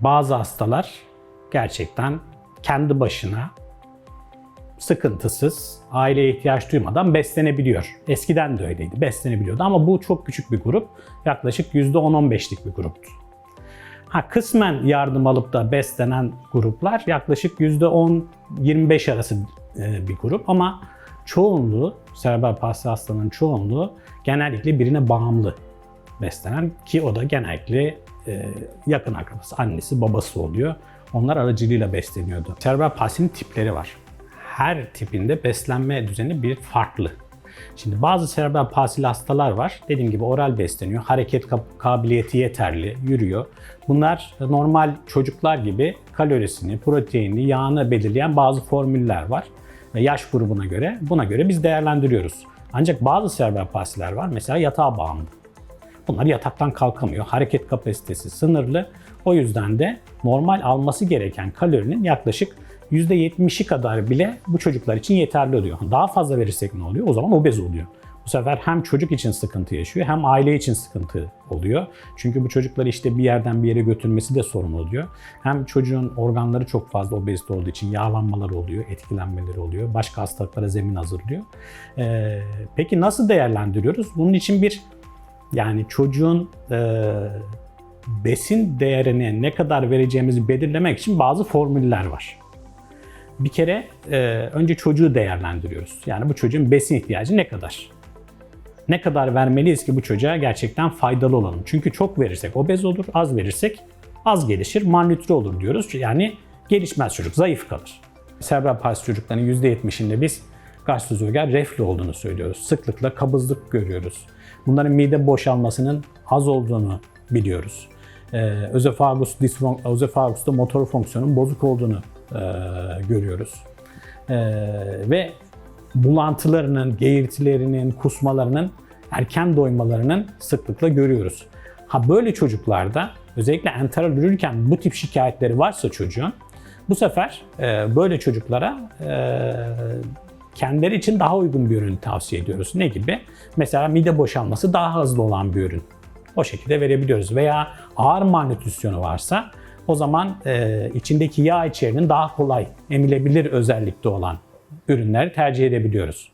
bazı hastalar gerçekten kendi başına sıkıntısız, aileye ihtiyaç duymadan beslenebiliyor. Eskiden de öyleydi, beslenebiliyordu ama bu çok küçük bir grup. Yaklaşık %10-15'lik bir gruptu. Ha, kısmen yardım alıp da beslenen gruplar yaklaşık %10-25 arası e, bir grup ama çoğunluğu, serebral palsi hastalığının çoğunluğu genellikle birine bağımlı beslenen ki o da genellikle e, yakın akrabası, annesi, babası oluyor. Onlar aracılığıyla besleniyordu. Serebral palsinin tipleri var. Her tipinde beslenme düzeni bir farklı. Şimdi bazı serebral palsili hastalar var. Dediğim gibi oral besleniyor. Hareket kabiliyeti yeterli, yürüyor. Bunlar normal çocuklar gibi kalorisini, proteinini, yağını belirleyen bazı formüller var. Yaş grubuna göre, buna göre biz değerlendiriyoruz. Ancak bazı serebral palsiler var. Mesela yatağa bağımlı. Bunlar yataktan kalkamıyor. Hareket kapasitesi sınırlı. O yüzden de normal alması gereken kalorinin yaklaşık %70'i kadar bile bu çocuklar için yeterli oluyor. Daha fazla verirsek ne oluyor? O zaman obez oluyor. Bu sefer hem çocuk için sıkıntı yaşıyor hem aile için sıkıntı oluyor. Çünkü bu çocukları işte bir yerden bir yere götürmesi de sorun oluyor. Hem çocuğun organları çok fazla obezite olduğu için yağlanmalar oluyor, etkilenmeleri oluyor. Başka hastalıklara zemin hazırlıyor. Ee, peki nasıl değerlendiriyoruz? Bunun için bir yani çocuğun e, besin değerini ne kadar vereceğimizi belirlemek için bazı formüller var. Bir kere e, önce çocuğu değerlendiriyoruz. Yani bu çocuğun besin ihtiyacı ne kadar? Ne kadar vermeliyiz ki bu çocuğa gerçekten faydalı olalım? Çünkü çok verirsek obez olur, az verirsek az gelişir, malnütre olur diyoruz. Yani gelişmez çocuk, zayıf kalır. Serebral palsi çocukların %70'inde biz gastrozogal reflü olduğunu söylüyoruz. Sıklıkla kabızlık görüyoruz. Bunların mide boşalmasının az olduğunu biliyoruz. Ee, özofagus, disfon- özofagusta motor fonksiyonun bozuk olduğunu e, görüyoruz. Ee, ve bulantılarının, geğirtilerinin, kusmalarının, erken doymalarının sıklıkla görüyoruz. Ha böyle çocuklarda özellikle enteral yürürken bu tip şikayetleri varsa çocuğun bu sefer e, böyle çocuklara e, kendileri için daha uygun bir ürün tavsiye ediyoruz. Ne gibi? Mesela mide boşalması daha hızlı olan bir ürün. O şekilde verebiliyoruz. Veya ağır malnütrisyonu varsa o zaman e, içindeki yağ içeriğinin daha kolay emilebilir özellikte olan ürünleri tercih edebiliyoruz.